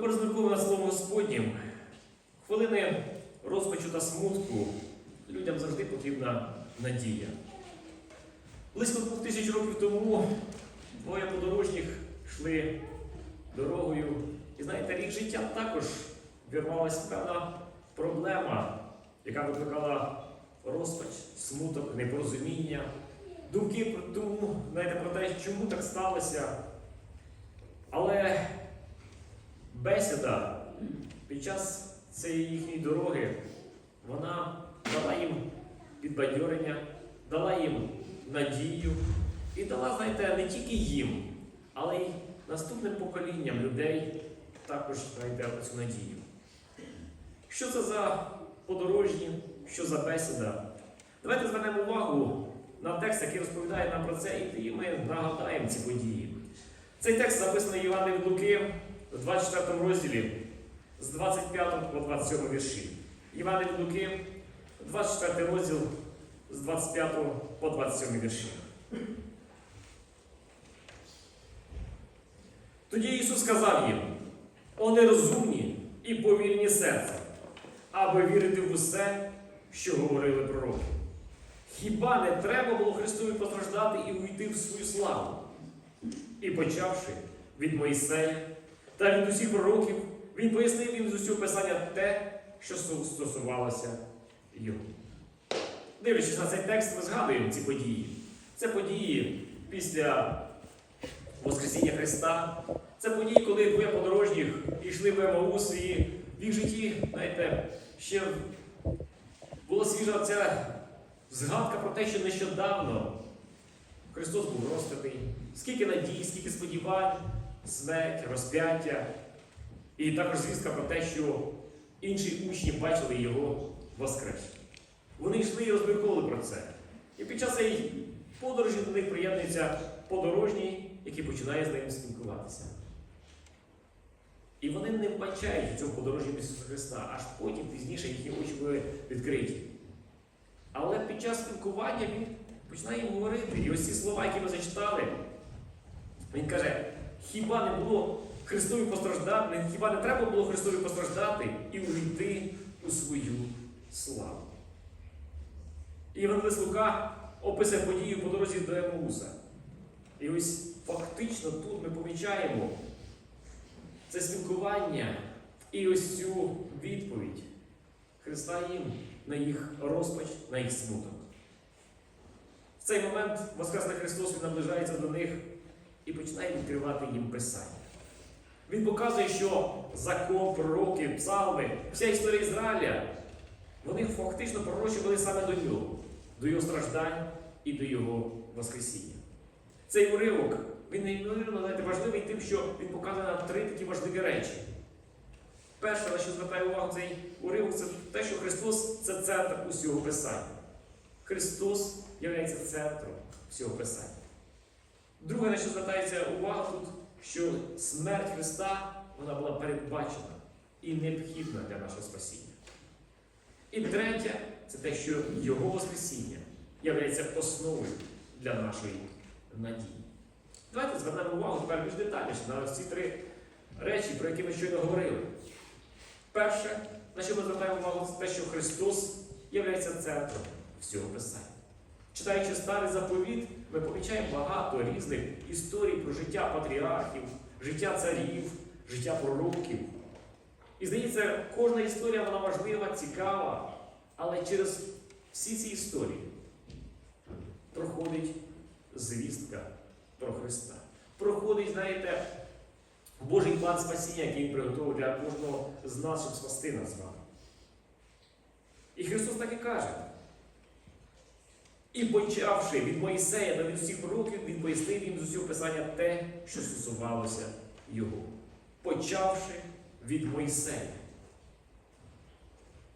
порозмірковуємо над Словом Господнім. Хвилини розпачу та смутку людям завжди потрібна надія. Близько двох тисяч років тому двоє подорожніх йшли дорогою. І знаєте, рік життя також вірвалася певна проблема, яка викликала розпач, смуток, непорозуміння, думки про тому, знаєте, про те, чому так сталося. Але бесіда під час цієї їхньої дороги, вона дала їм підбадьорення, дала їм надію і дала, знаєте, не тільки їм, але й наступним поколінням людей також знаєте, цю надію. Що це за подорожні, що за бесіда? Давайте звернемо увагу на текст, який розповідає нам про це, і ми нагадаємо ці події. Цей текст записаний Івана від Луки в 24 розділі з 25 по 27 вірші. Івана від Луки, 24 розділ з 25 по 27 вірші. Тоді Ісус сказав їм: О нерозумні і повільні серця, аби вірити в усе, що говорили пророки. Хіба не треба було Христові постраждати і увійти в свою славу? І почавши від Моїсея та від усіх пророків, він пояснив їм з усього писання те, що стосувалося його. Дивлячись на цей текст, ми згадуємо ці події. Це події після Воскресіння Христа. Це події, коли двоє подорожніх йшли в Емаус, і в їх житті, знаєте, ще була свіжа ця згадка про те, що нещодавно Христос був розпитий. Скільки надій, скільки сподівань, смерть, розп'яття. І також звістка про те, що інші учні бачили його воскресшим. Вони йшли і розмірковували про це. І під час цієї подорожі до них приєднується подорожній, який починає з ним спілкуватися. І вони не вбачають цьому подорожнім Ісуса Христа, аж потім пізніше їхні очі були відкриті. Але під час спілкування він починає їм говорити. І ось ці слова, які ми зачитали, він каже: хіба не було Христові постраждати, хіба не треба було Христові постраждати і увійти у свою славу? І Євангелист Лука описує подію по дорозі до Емауса. І ось фактично тут ми помічаємо це спілкування і ось цю відповідь Христа їм на їх розпач, на їх смуток. В цей момент Воскресний Христос наближається до них і починає відкривати їм Писання. Він показує, що закон, пророки, псалми, вся історія Ізраїля, вони фактично пророчували саме до нього, до його страждань і до його Воскресіння. Цей уривок, він неймовірно знаєте, важливий тим, що він показує нам три такі важливі речі. Перше, на що звертає увагу цей уривок, це те, що Христос це центр усього Писання. Христос є центром всього Писання. Друге, на що звертається увага тут, що смерть Христа вона була передбачена і необхідна для нашого спасіння. І третє, це те, що Його Воскресіння є основою для нашої надії. Давайте звернемо увагу тепер більш детальніше на ці три речі, про які ми щойно говорили. Перше, на що ми звертаємо увагу, це те, що Христос є центром всього Писання. Читаючи старий заповіт, ми помічаємо багато різних історій про життя патріархів, життя царів, життя пророків. І здається, кожна історія вона важлива, цікава, але через всі ці історії проходить звістка про Христа. Проходить, знаєте, Божий план спасіння, який він приготував для кожного з нас, щоб спасти нас з вами. І Христос так і каже. І почавши від Моїсея до від всіх пророків, він пояснив їм з усього писання те, що стосувалося його. Почавши від Моїсея.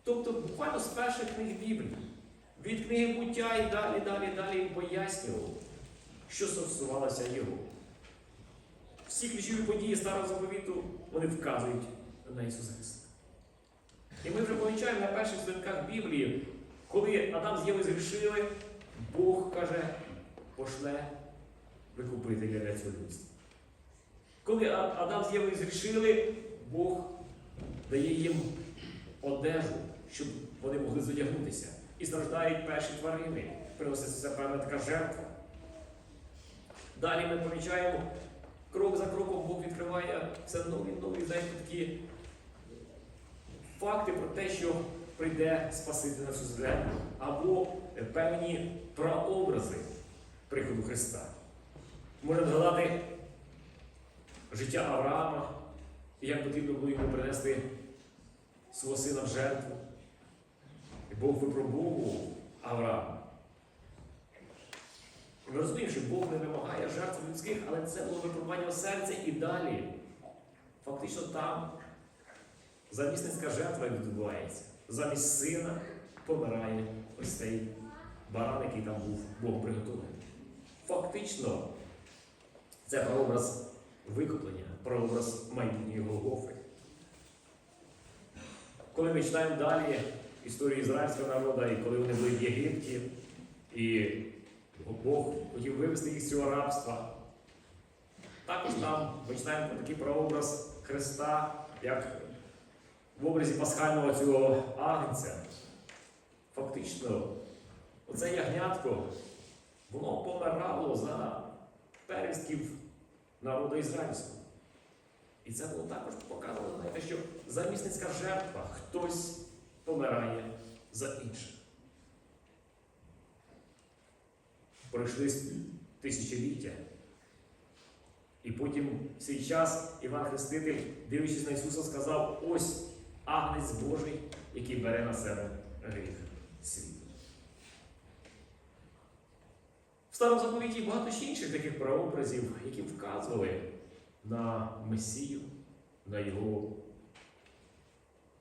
Тобто, буквально з перших книг Біблії, від книги буття і далі, далі, далі він пояснював, що стосувалося його. Всі ключові події Старого заповіту вони вказують на Ісуса Христа. І ми вже помічаємо на перших сторінках Біблії, коли Адам з Євою згрішили, Бог каже, пошле викупителя для цього людства. Коли Адам з Євою згрішили, Бог дає їм одежу, щоб вони могли зодягнутися. І страждають перші тварини. Приноситься певна така жертва. Далі ми помічаємо, крок за кроком Бог відкриває все нові нові знаєте, такі факти про те, що прийде Спаситель на цю землю, або певні прообрази приходу Христа. Можна згадати життя Авраама, і як потрібно було йому принести свого сина в жертву. І Бог випробовував Авраама. Ми розуміємо, що Бог не вимагає жертв людських, але це було випробування серця і далі. Фактично там замісницька жертва відбувається. Замість сина помирає ось цей баран, який там був Богом приготовлений. Фактично, це прообраз викуплення, прообраз майбутньої Голгофи. Коли ми читаємо далі історію ізраїльського народу, і коли вони були в Єгипті, і Бог хотів вивести їх з цього рабства. Також там ми читаємо про такий прообраз Христа, як в образі пасхального цього агнця. Фактично, оце ягнятко, воно помирало за первістків народу ізраїльського. І це було також показано, знаєте, що замісницька жертва хтось помирає за інших. Пройшли тисячоліття. І потім в свій час Іван Хреститель, дивлячись на Ісуса, сказав: ось агнець Божий, який бере на себе гріх світу. В старому заповіті багато ще інших таких прообразів, які вказували на Месію, на його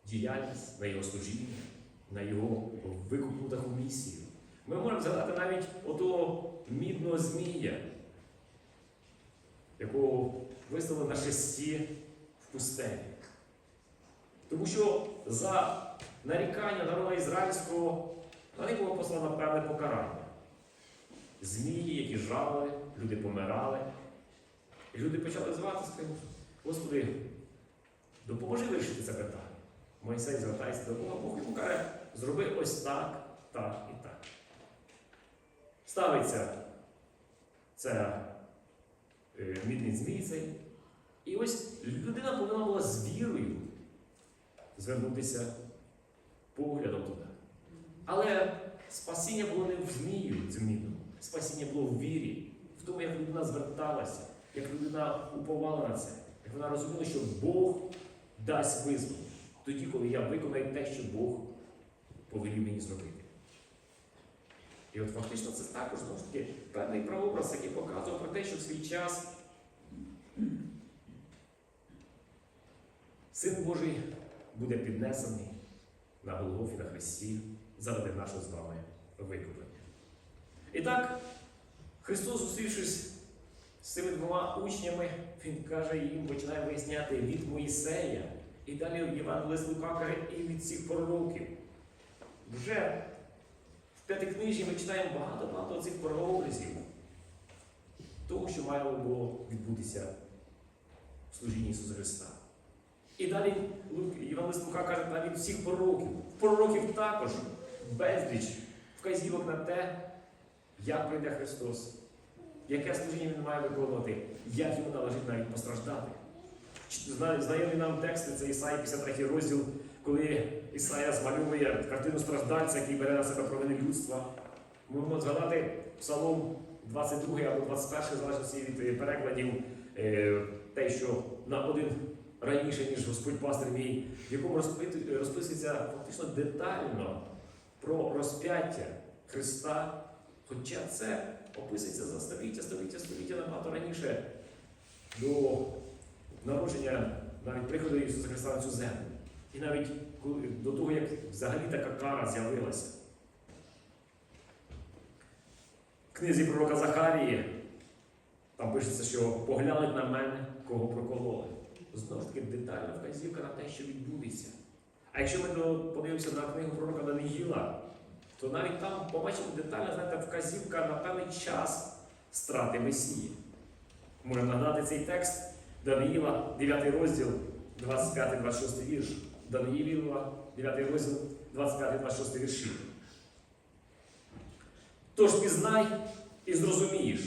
діяльність, на його служіння, на його викупну таку місію. Ми можемо згадати навіть отого мідного змія, якого виставили на шесті в пустелі. Тому що за нарікання народу ізраїльського на було послано певне покарання. Змії, які жали, люди помирали. І люди почали звати сказати, Господи, допоможи вирішити це питання. Мойсей звертається до Бога, Бог йому каже, зроби ось так, так і так. Ставиться це мідний змій цей. І ось людина повинна була з вірою звернутися поглядом туди. Але спасіння було не в змію змінному, спасіння було в вірі, в тому, як людина зверталася, як людина уповала на це, як вона розуміла, що Бог дасть визволення тоді, коли я виконаю те, що Бог повелів мені зробити. І от фактично це також знову ж таки певний прообраз, який показує про те, що в свій час Син Божий буде піднесений на Голгофі на Христі заради нашого з вами викуплення. І так, Христос, зустрівшись з цими двома учнями, Він каже їм, починає виясняти від Моїсея. І далі Євангелист Лука каже, і від цих пророків. Вже в п'ятикнижі ми читаємо багато-багато цих прообразів того, що мало було відбутися в служінні Ісуса Христа. І далі Євангелист Лука каже, навіть всіх пророків. Пророків також безліч вказівок на те, як прийде Христос, яке служіння Він має виконувати, як йому належить навіть постраждати. Знайомі нам тексти, це Ісаї 53 розділ, коли Ісая змальовує картину страждальця, який бере на себе провини людства. Ми можемо згадати Псалом 22 або 21, в залежності від перекладів, е, те, що на один раніше, ніж Господь пастир мій, в якому розписується фактично детально про розп'яття Христа. Хоча це описується за століття, століття, століття набагато раніше до народження навіть приходу Ісуса Христа на цю землю. І навіть до того, як взагалі така кара з'явилася. В книзі пророка Захарії там пишеться, що поглянуть на мене, кого прокололи. Знову ж таки, детальна вказівка на те, що відбудеться. А якщо ми подивимося на книгу пророка Даниїла, то навіть там побачимо детальна знаєте, вказівка на певний час страти Месії. Можемо нагадати цей текст Даниїла, 9 розділ, 25-26 вірш, Даниїлова, 9 розділ, 25-26 вірші. Тож пізнай і зрозумієш,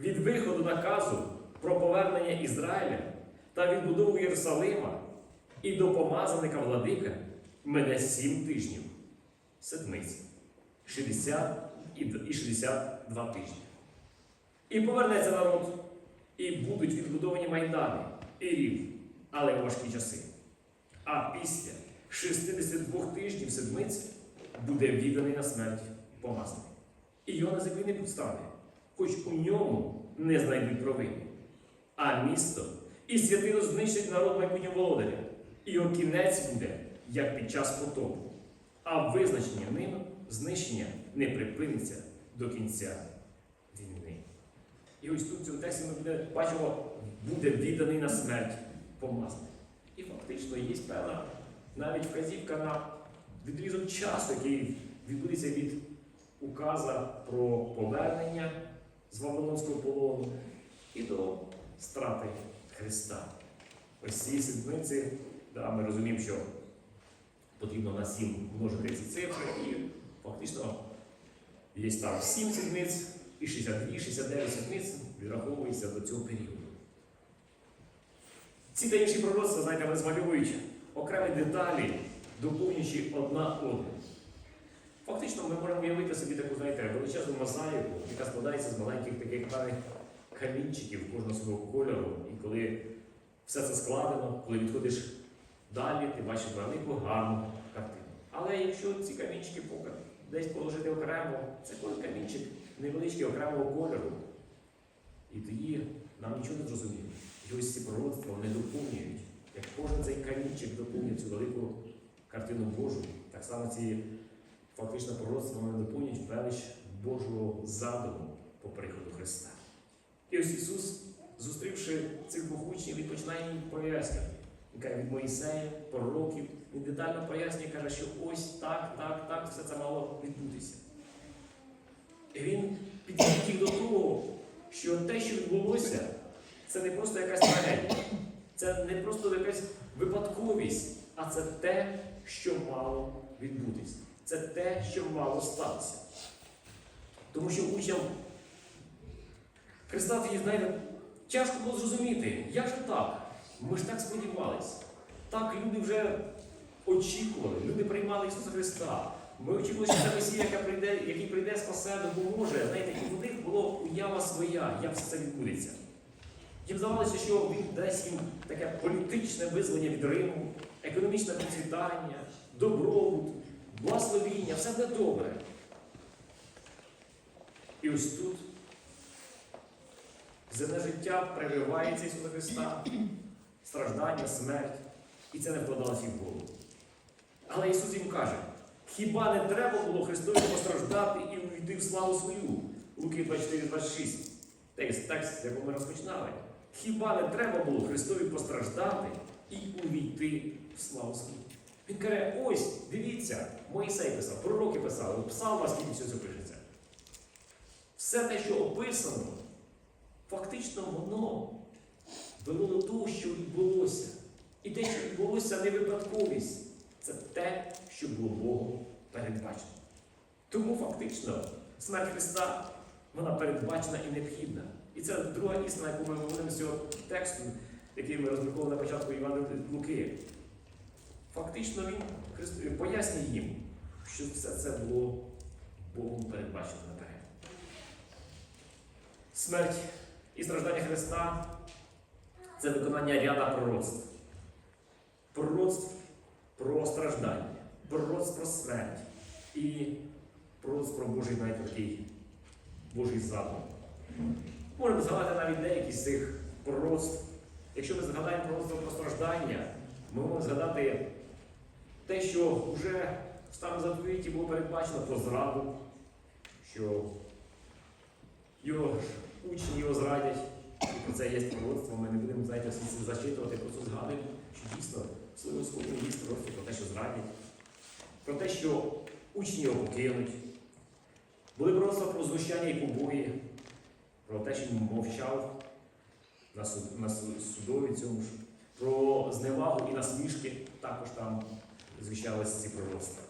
від виходу наказу про повернення Ізраїля та відбудову Єрусалима і до помазаника владика мене сім тижнів, седмиць, 60 і 62 тижні. І повернеться народ, і будуть відбудовані майдани і рів, але в важкі часи. А після 62 тижнів седмиць буде відданий на смерть помазаний. І його на землі не підстане, хоч у ньому не знайдуть провини. А місто і святину знищить народ майбутнього володаря, і його кінець буде, як під час потопу. А визначення ним знищення не припиниться до кінця війни. І ось тут в цьому тексті ми бачимо, буде відданий на смерть помазаний. І фактично є певна навіть вказівка на відрізок часу, який відбудеться від указа про повернення з Вавилонського полону і до страти Христа. Ось ці седмиці, да, ми розуміємо, що потрібно на 7 множити ці цифри, і фактично є там 7 седмиць і 62, 69 седмиць відраховується до цього періоду. Ці та інші пророцтва, знаєте, вони змальовують окремі деталі, доповнюючи одна одну. Фактично, ми можемо уявити собі таку, знаєте, величезну мозаїку, яка складається з маленьких таких певних камінчиків кожного свого кольору. І коли все це складено, коли відходиш далі, ти бачиш велику гарну картину. Але якщо ці камінчики десь положити окремо, це кожен камінчик невеличкий окремого кольору. І тоді нам нічого не зрозуміло. І ось ці пророцтва вони доповнюють. Як кожен цей камінчик доповнює цю велику картину Божу, так само ці фактично пророцтва вони доповнюють велич Божого задуму по приходу Христа. І ось Ісус, зустрівши цих двох учнів, він починає їм пояснювати. Він каже, від Моїсея, пророків, він детально пояснює, каже, що ось так, так, так, все це мало відбутися. І він їх до того, що те, що відбулося, це не просто якась трагедія, це не просто якась випадковість, а це те, що мало відбутися. Це те, що мало статися. Тому що учням Христа тоді, знаєте, тяжко було зрозуміти, як же так? Ми ж так сподівалися. Так люди вже очікували, люди приймали Ісуса Христа. Ми очікували, що це Месія, яка прийде, який прийде спасе, допоможе. Знаєте, і в них була уява своя, як все це відбудеться. Їм здавалося, що він дасть їм таке політичне визволення від Риму, економічне процвітання, добробут, благословіння, все буде добре. І ось тут земне життя переривається Ісуса Христа, страждання, смерть, і це не вкладалося їм в голову. Але Ісус їм каже, хіба не треба було Христові постраждати і увійти в славу свою? Луки 24-26. Текст, текст, з якого ми розпочинали. Хіба не треба було Христові постраждати і увійти в славу свою? Він каже, ось, дивіться, Моїсей писав, пророки писали, псалма, скільки все це пишеться. Все те, що описано, фактично воно вело до того, що відбулося. І те, що відбулося, не випадковість. Це те, що було Богом передбачено. Тому фактично смерть Христа вона передбачена і необхідна. І це друга істина, яку ми говоримо з цього тексту, який ми роздрукували на початку Івана Луки. Фактично він пояснює їм, що все це було Богом передбачено наперед. Смерть і страждання Христа це виконання ряда пророцтв. Пророцтв про страждання, пророцтв про смерть і пророцтв про Божий навіть Божий задум. Можемо згадати навіть деякі з цих пророцтв. Якщо ми згадаємо пророцтво про страждання, ми можемо згадати те, що вже в старому заповіті було передбачено про зраду, що його ж учні його зрадять. І про це є пророцтво, ми не будемо знаєте, зачитувати, просто згадуємо, що дійсно в своєму слові є пророцтво про те, що зрадять, про те, що учні його покинуть. Були пророцтва про знущання і побої, про те, що він мовчав на, суд, на судові цьому ж, про зневагу і насмішки також там звіщалися ці пророцтва.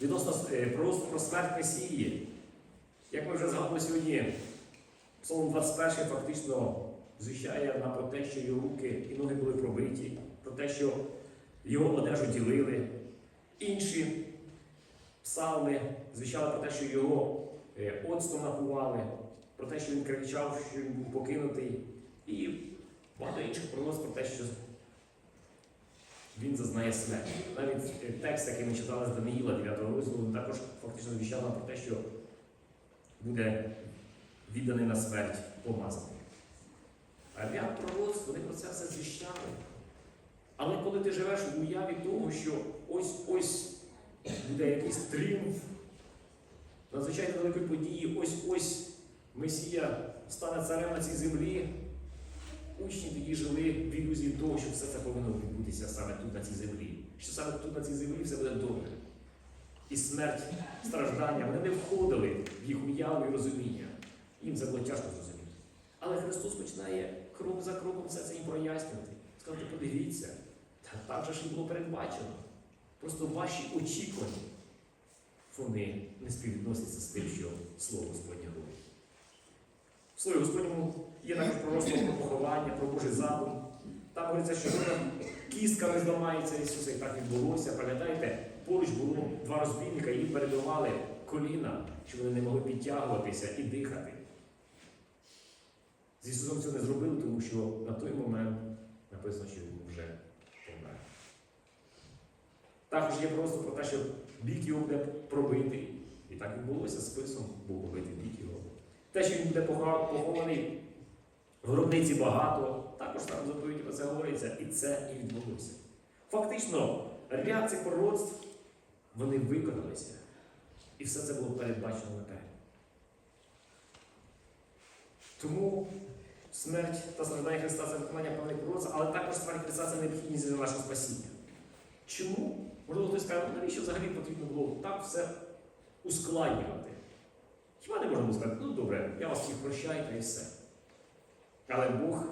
Відносно е, про смерть Месії, як ми вже згадували сьогодні, Псалом 21 фактично звіщає нам про те, що його руки і ноги були пробиті, про те, що його одежу ділили. Інші псалми звіщали про те, що його е, оцтом напували, про те, що він кричав, що він був покинутий, і багато інших пророцтв про те, що він зазнає смерті. Навіть е, текст, який ми читали з Даниїла 9 розділу, також фактично звіщав про те, що буде відданий на смерть помазаний. А ряд пророцтв, вони про це все звіщали. Але коли ти живеш в уяві того, що ось ось буде якийсь тріумф, надзвичайно великої події, ось ось Месія стане царем на цій землі, учні тоді жили в ілюзії того, що все це повинно відбутися саме тут, на цій землі. Що саме тут, на цій землі, все буде добре. І смерть, страждання, вони не входили в їх уяву і розуміння. Їм це було тяжко зрозуміти. Але Христос починає крок за кроком все це їм прояснювати. Сказати, подивіться, та так же ж і було передбачено. Просто ваші очікування, вони не співвідносяться з тим, що Слово Господнє говорить. В Слові Господньому є також пророцтво про поховання, про Божий задум. Там говориться, що кістка не зламається Ісуса, і так відбулося. Пам'ятаєте, поруч було два розбійника, їм перебивали коліна, щоб вони не могли підтягуватися і дихати. З Ісусом цього не зробили, тому що на той момент написано, що він вже помер. Також є просто про те, що бік його буде пробитий. І так відбулося списом, був побитий бік його. Те, що він буде похований гробниці багато, також там заповіді про це говориться, і це і відбулося. Фактично, ряд цих пророцтв, вони виконалися. І все це було передбачено наперед. Тому смерть та страждання Христа це виконання певних пророцтв, але також смерть Христа це необхідність для нашого спасіння. Чому? Можливо, хтось скаже, «Ну, навіщо взагалі потрібно було так все ускладнювати? Хіба не було сказати, ну добре, я вас всіх прощаю та і все. Але Бог,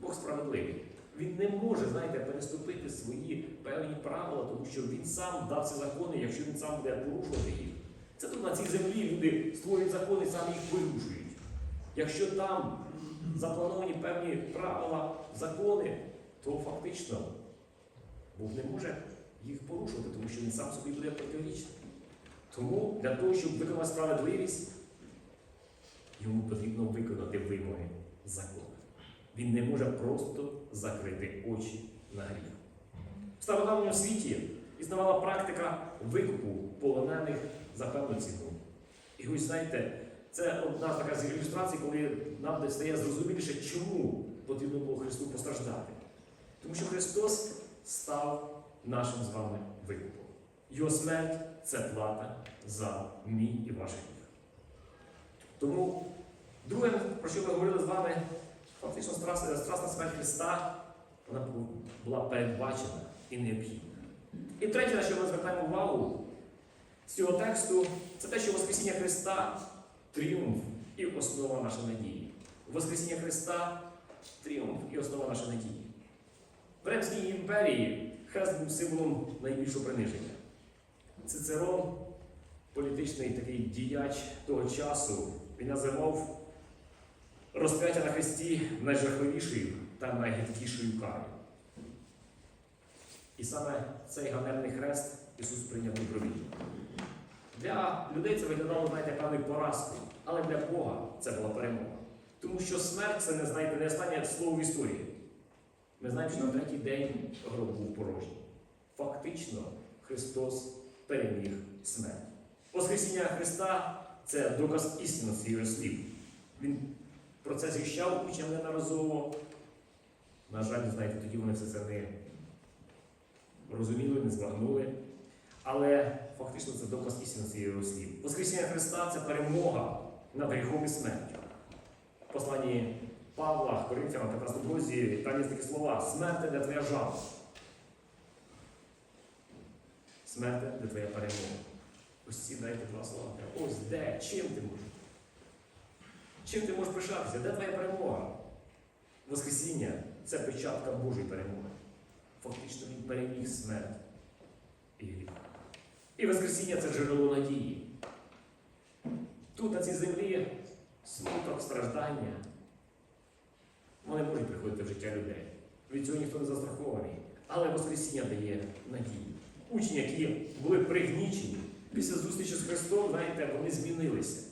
Бог справедливий. Він не може, знаєте, переступити свої певні правила, тому що він сам дав ці закони, якщо він сам буде порушувати їх. Це тут на цій землі люди створюють закони, самі їх порушують. Якщо там заплановані певні правила, закони, то фактично Бог не може їх порушувати, тому що він сам собі буде протирічний. Тому для того, щоб виконати справедливість, йому потрібно виконати вимоги закону. Він не може просто закрити очі на гріх. В стародавньому світі існувала практика викупу полонених за певну ціну. І ось знаєте, це одна така з ілюстрацій, коли нам стає зрозуміліше, чому потрібно було Христу постраждати. Тому що Христос став нашим з вами викупом. Його смерть це плата за мій і ваш гріх. Тому, друге, про що ми говорили з вами, фактично страсна, смерть Христа, вона була передбачена і необхідна. І третє, на що ми звертаємо увагу з цього тексту, це те, що Воскресіння Христа тріумф і основа нашої надії. Воскресіння Христа тріумф і основа нашої надії. В Римській імперії хрест був символом найбільшого приниження. Цицерон, політичний такий діяч того часу, він називав розп'яття на хресті найжахливішою та найгидкішою карою. І саме цей ганебний хрест Ісус прийняв добровільно. Для людей це виглядало, знаєте, певною поразкою, але для Бога це була перемога. Тому що смерть це не знаєте, не останнє слово в історії. Ми знаємо, що на третій день гроб був порожній. Фактично, Христос переміг смерть. Воскресіння Христа це доказ істинності його слів. Він про це звіщав учням ненаразово. На жаль, знаєте, тоді вони все це не розуміли, не збагнули. Але фактично це доказ істинності його слів. Воскресіння Христа це перемога над гріхом і смертю. В посланні Павла, Коринфянам, 15 розділі, там є такі слова: смерти, де твоя жага. Смерти, де твоя перемога. Ось ці дайте два слова. Ось де, чим ти можеш? Чим ти можеш пишатися? Де твоя перемога? Воскресіння це печатка Божої перемоги. Фактично він переміг смерть і гріх. І Воскресіння це джерело надії. Тут, на цій землі, смуток, страждання. Вони можуть приходити в життя людей. Від цього ніхто не застрахований. Але Воскресіння дає надію. Учні, які були пригнічені після зустрічі з Христом, знаєте, вони змінилися.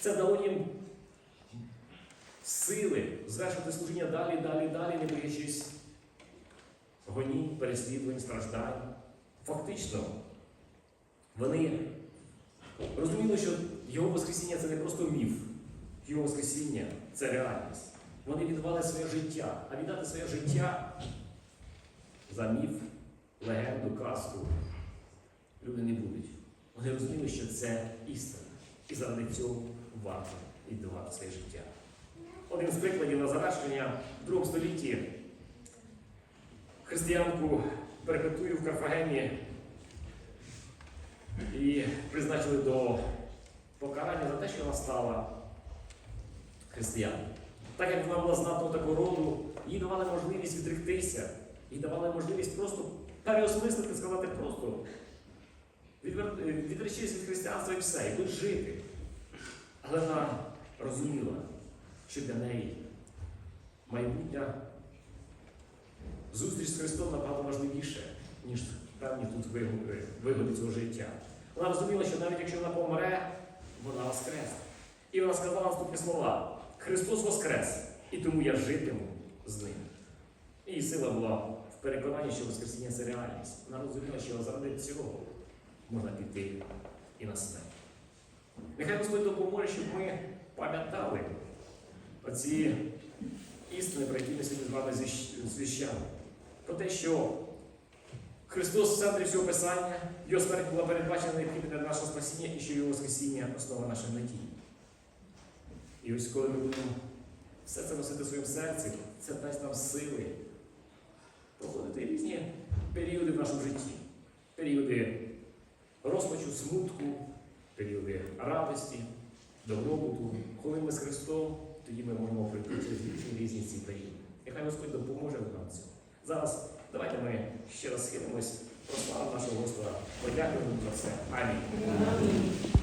Це дало їм сили звершувати служіння далі, далі, далі, не боячись гонінь, переслідувань, страждань. Фактично, вони розуміли, що його Воскресіння це не просто міф, його Воскресіння це реальність. Вони віддавали своє життя, а віддати своє життя за міф, легенду, казку люди не будуть. Вони розуміли, що це істина. І заради цього варто віддавати своє життя. Один з прикладів на завершення в другому столітті християнку перекатую в Карфагені і призначили до покарання за те, що вона стала християною. Так як вона була знатного такого роду, їй давали можливість відректися, їй давали можливість просто переосмислити, сказати просто відречись від християнства і все, і будь жити. Але вона розуміла, що для неї майбутня зустріч з Христом набагато важливіше, ніж певні тут вигоди, цього життя. Вона розуміла, що навіть якщо вона помре, вона воскресне. І вона сказала наступні слова: Христос воскрес, і тому я житиму з ним. Її сила була в переконанні, що Воскресіння це реальність. Вона розуміла, що заради цього можна піти і на смерть. Нехай Господь допоможе, щоб ми пам'ятали оці істини, про які ми сьогодні з вами звіщали. Про те, що Христос в центрі всього Писання, Його смерть була передбачена необхідна для нашого спасіння і що Його Воскресіння основа нашої надії. І ось коли ми будемо все це носити в своєму серці, це дасть нам сили проходити різні періоди в нашому житті. Періоди розпачу, смутку, періоди радості, добробуту. Коли ми з Христом, тоді ми можемо прийти різні різні ці країни. Нехай Господь допоможе нам цьому. Зараз давайте ми ще раз схилимось, прославимо нашого Господа, подякуємо за це. Амінь.